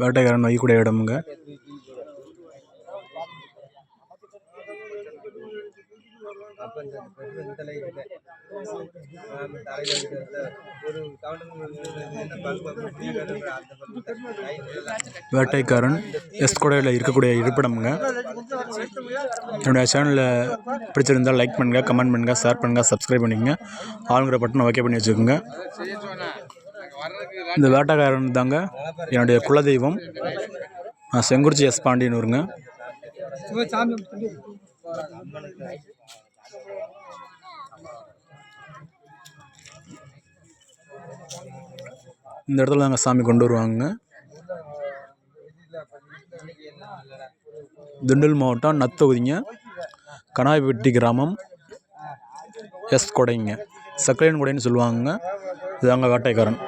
வேட்டைக்காரன் வைக்கக்கூடிய இடமுங்க வேட்டைக்காரன் எஸ்கோடையில் இருக்கக்கூடிய இருப்பிடமுங்க என்னுடைய சேனலில் பிடிச்சிருந்தால் லைக் பண்ணுங்கள் கமெண்ட் பண்ணுங்கள் ஷேர் பண்ணுங்கள் சப்ஸ்கிரைப் பண்ணிக்கங்க ஆளுங்கிற பட்டன் ஓகே பண்ணி வச்சுக்கோங்க இந்த வேட்டைக்காரன் தாங்க என்னுடைய குலதெய்வம். நான் செங்குறிச்சி எஸ் பாண்டியனூருங்க இந்த இடத்துல தாங்க சாமி கொண்டு வருவாங்க. திண்டல் மாவட்டம் நத்தொகுதிங்க. கனாய்பட்டி கிராமம். எஸ் கொடைங்க. சக்கரையன் கொடைன்னு சொல்லுவாங்க. இதாங்க வேட்டைக்காரன்.